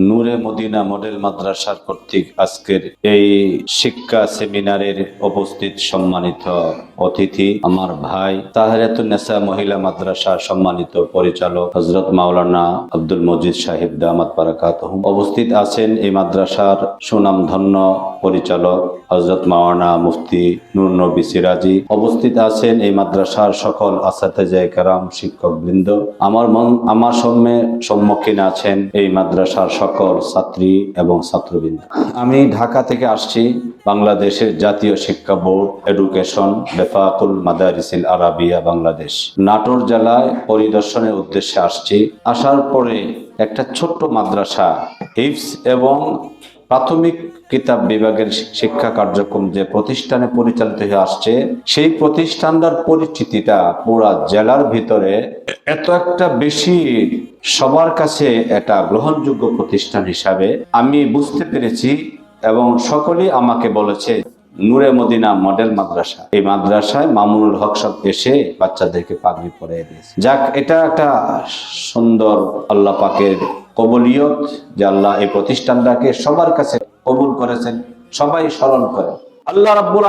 নূরে Medina model মাদ্রাসার কর্তৃক আজকের এই শিক্ষা সেমিনারের উপস্থিত সম্মানিত অতিথি আমার ভাই তাহারাতুন্নেসা মহিলা মাদ্রাসার সম্মানিত পরিচালক হজরত মাওলানা আব্দুল মজিদ সাহেব দামাত বারাকাত উপস্থিত আছেন এই মাদ্রাসার সুনামধন্য পরিচালক হজরত মাওলানা মুফতি নূর নবী সিরাজি। অবস্থিত আছেন এই মাদ্রাসার সকল আসাতেজায় কারাম শিক্ষক বৃন্দ আমার মন, আমার সম্মে সম্মুখীন আছেন এই মাদ্রাসার সকল ছাত্রী এবং ছাত্রবৃন্দ। আমি ঢাকা থেকে আসছি বাংলাদেশের জাতীয় শিক্ষা বোর্ড এডুকেশন বেফাকুল মাদারিসিল আরাবিয়া বাংলাদেশ। নাটোর জেলায় পরিদর্শনের উদ্দেশ্যে আসছি। আসার পরে একটা ছোট্ট মাদ্রাসা হিফস এবং প্রাথমিক কিতাব বিভাগের শিক্ষা কার্যক্রম যে প্রতিষ্ঠানে পরিচালিত হয়ে আসছে, সেই প্রতিষ্ঠানটার পরিচিতিটা পুরা জেলার ভিতরে এত একটা বেশি সবার কাছে এটা গ্রহণযোগ্য প্রতিষ্ঠান হিসাবে আমি বুঝতে পেরেছি এবং সকলেই আমাকে বলেছে, নূরে মদিনা মডেল মাদ্রাসা। এই মাদ্রাসায় মামুনুল হক সাহেব এসে বাচ্চাদেরকে পাগড়ি পরিয়ে দিয়েছে। যাক, এটা একটা সুন্দর আল্লাহ পাকের কবলিয়ত যে আল্লাহ এই প্রতিষ্ঠানটাকে সবার কাছে কবুল করেছেন, সবাই স্মরণ করে। আল্লাহ রাব্বুল